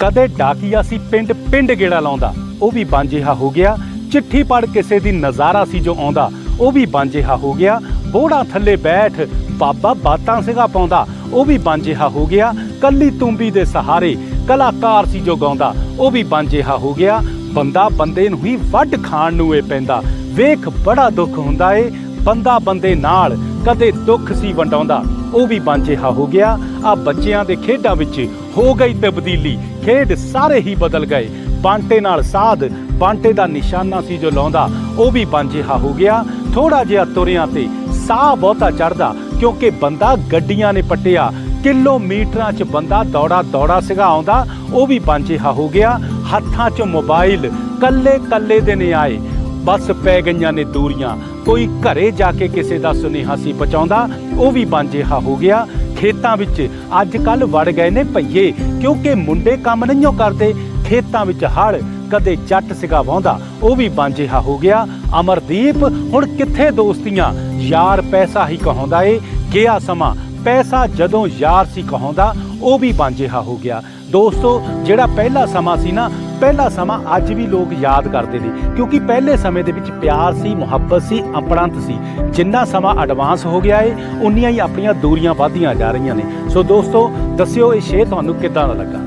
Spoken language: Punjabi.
ਕਦੇ ਡਾਕੀਆ ਸੀ ਪਿੰਡ ਪਿੰਡ ਗੇੜਾ ਲਾਉਂਦਾ, ਉਹ ਵੀ ਬਾਂਝੇਹਾ ਹੋ ਗਿਆ, ਚਿੱਠੀ ਪੜ ਕਿਸੇ ਦੀ ਨਜ਼ਾਰਾ ਸੀ ਜੋ ਆਉਂਦਾ, ਉਹ ਵੀ ਬਾਂਝੇਹਾ ਹੋ ਗਿਆ, ਬੋੜਾ ਥੱਲੇ ਬੈਠ, ਬਾਬਾ ਬਾਤਾਂ ਸਿਗਾ ਪਾਉਂਦਾ, ਉਹ ਵੀ ਬਾਂਝੇਹਾ ਹੋ ਗਿਆ, ਕੱਲੀ ਤੁੰਬੀ ਦੇ ਸਹਾਰੇ ਕਲਾਕਾਰ ਸੀ ਜੋ ਗਾਉਂਦਾ, ਉਹ ਵੀ ਬਾਂਝੇਹਾ ਹੋ ਗਿਆ, ਬੰਦਾ ਬੰਦੇ ਨੂੰ ਹੀ ਵੱਢ ਖਾਣ ਨੂੰ ਏ ਪੈਂਦਾ, ਵੇਖ ਬੜਾ ਦੁੱਖ ਹੁੰਦਾ ਏ, ਬੰਦਾ ਬੰਦੇ ਨਾਲ ਕਦੇ ਦੁੱਖ ਸੀ ਵੰਡਾਉਂਦਾ। ਉਹ ਵੀ ਬਾਂਝੇਹਾ ਹੋ ਗਿਆ। ਆ ਬੱਚਿਆਂ ਦੇ ਖੇਡਾਂ ਵਿੱਚ ਹੋ ਗਈ ਤਬਦੀਲੀ। ਖੇਡ ਸਾਰੇ ਹੀ ਬਦਲ ਗਏ। ਬਾਂਟੇ ਨਾਲ ਸਾਧ ਬਾਂਟੇ ਦਾ ਨਿਸ਼ਾਨਾ ਸੀ ਜੋ ਲਾਉਂਦਾ। ਉਹ ਵੀ ਬਾਂਝੇਹਾ ਹੋ ਗਿਆ। ਥੋੜਾ ਜਿਹਾ ਤੁਰਿਆਂ ਤੇ ਸਾਹ ਬਹੁਤਾ ਚੜਦਾ ਕਿਉਂਕਿ ਬੰਦਾ ਗੱਡੀਆਂ ਨੇ ਪੱਟਿਆ। ਕਿਲੋਮੀਟਰਾਂ 'ਚ ਬੰਦਾ ਦੌੜਾ ਦੌੜਾ ਸਿਗਾ ਆਉਂਦਾ। ਉਹ ਵੀ ਬਾਂਝੇਹਾ ਹੋ ਗਿਆ। ਹੱਥਾਂ 'ਚ ਮੋਬਾਈਲ ਕੱਲੇ ਕੱਲੇ ਦੇ ਨੇ ਆਏ। ਬਸ ਪੈ ਗਈਆਂ ਨੇ ਦੂਰੀਆਂ। ਕੋਈ ਘਰੇ ਜਾ ਕੇ ਕਿਸੇ ਦਾ ਸੁਨੇਹਾ ਸੀ ਪਹੁੰਚਾਉਂਦਾ, ਉਹ ਵੀ ਬਾਂਝੇਹਾ ਹੋ ਗਿਆ। ਖੇਤਾਂ ਵਿੱਚ ਅੱਜ ਕੱਲ ਵੜ ਗਏ ਨੇ ਭਈਏ, ਕਿਉਂਕਿ ਮੁੰਡੇ ਕੰਮ ਨਹੀਂ ਓ ਕਰਦੇ, ਖੇਤਾਂ ਵਿੱਚ ਹੜ ਕਦੇ ਜੱਟ ਸਿਗਾ ਵਾਹੁੰਦਾ ਉਹ ਵੀ ਬਾਂਝੇਹਾ ਹੋ ਗਿਆ। ਅਮਰਦੀਪ, ਹੁਣ ਕਿੱਥੇ ਦੋਸਤੀਆਂ? ਯਾਰ ਪੈਸਾ ਹੀ ਕਹਾਉਂਦਾ ਏ, ਗਿਆ ਸਮਾਂ। ਪੈਸਾ ਜਦੋਂ ਯਾਰ ਸੀ ਕਹਾਉਂਦਾ, ਉਹ ਵੀ ਬਾਂਝੇਹਾ ਹੋ ਗਿਆ। ਦੋਸਤੋ, ਜਿਹੜਾ ਪਹਿਲਾ ਸਮਾਂ ਸੀ ਨਾ ਪਹਿਲਾ ਸਮਾਂ ਅੱਜ ਵੀ ਲੋਕ ਯਾਦ ਕਰਦੇ ਨੇ, ਕਿਉਂਕਿ ਪਹਿਲੇ ਸਮੇਂ ਦੇ ਵਿੱਚ ਪਿਆਰ ਸੀ, ਮੁਹੱਬਤ ਸੀ, ਅਪਣੰਤ ਸੀ। ਜਿੰਨਾ ਸਮਾਂ ਐਡਵਾਂਸ ਹੋ ਗਿਆ ਏ, ਉਨੀਆਂ ਹੀ ਆਪਣੀਆਂ ਦੂਰੀਆਂ ਵਧਦੀਆਂ ਜਾ ਰਹੀਆਂ ਨੇ। ਸੋ ਦੋਸਤੋ, ਦੱਸਿਓ ਇਹ ਸ਼ੇਅਰ ਤੁਹਾਨੂੰ ਕਿੱਦਾਂ ਦਾ ਲੱਗਾ?